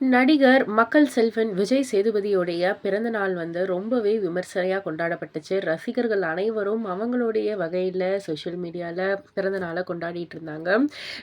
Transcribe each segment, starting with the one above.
நடிகர் மக்கள் செல்வன் விஜய் சேதுபதியோடைய பிறந்த நாள் வந்து ரொம்பவே விமர்சனையாக கொண்டாடப்பட்டுச்சு. ரசிகர்கள் அனைவரும் அவங்களுடைய வகையில் சோஷியல் மீடியாவில் பிறந்த நாளை கொண்டாடிட்டு இருந்தாங்க.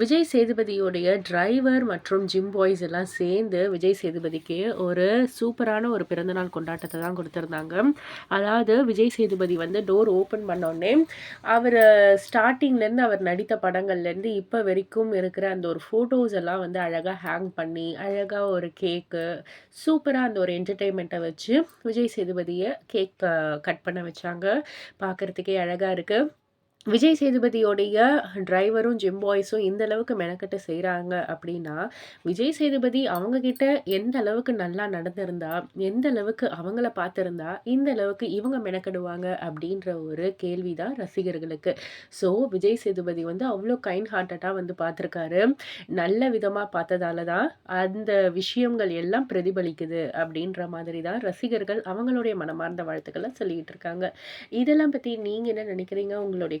விஜய் சேதுபதியோடைய டிரைவர் மற்றும் ஜிம் பாய்ஸ் எல்லாம் சேர்ந்து விஜய் சேதுபதிக்கு ஒரு சூப்பரான ஒரு பிறந்தநாள் கொண்டாட்டத்தை தான் கொடுத்துருந்தாங்க. அதாவது விஜய் சேதுபதி வந்து டோர் ஓப்பன் பண்ணோடனே அவர் ஸ்டார்டிங்லேருந்து அவர் நடித்த படங்கள்லேருந்து இப்போ வரைக்கும் இருக்கிற அந்த ஒரு ஃபோட்டோஸ் எல்லாம் வந்து அழகாக ஹேங் பண்ணி அழகாக ஒரு கேக்கு சூப்பராக அந்த ஒரு என்டர்டெயின்மெண்ட்டை வச்சு விஜய் சேதுபதியை கேக் கட் பண்ண வச்சாங்க. பார்க்குறதுக்கே அழகாக இருக்குது விஜய் சேதுபதியோடைய டிரைவரும் ஜிம் பாய்ஸும் இந்த அளவுக்கு மெனக்கட்டு செய்கிறாங்க அப்படின்னா விஜய் சேதுபதி அவங்கக்கிட்ட எந்த அளவுக்கு நல்லா நடந்திருந்தா எந்த அளவுக்கு அவங்கள பார்த்துருந்தா இந்த அளவுக்கு இவங்க மெனக்கெடுவாங்க அப்படின்ற ஒரு கேள்வி தான் ரசிகர்களுக்கு. ஸோ விஜய் சேதுபதி வந்து அவ்வளோ கைண்ட் ஹார்ட்டடாக வந்து பார்த்துருக்காரு. நல்ல விதமாக பார்த்ததால தான் அந்த விஷயங்கள் எல்லாம் பிரதிபலிக்குது அப்படின்ற மாதிரி தான் ரசிகர்கள் அவங்களுடைய மனமார்ந்த வாழ்த்துக்களை சொல்லிக்கிட்டு இருக்காங்க. இதெல்லாம் பற்றி நீங்கள் என்ன நினைக்கிறீங்க? உங்களுடைய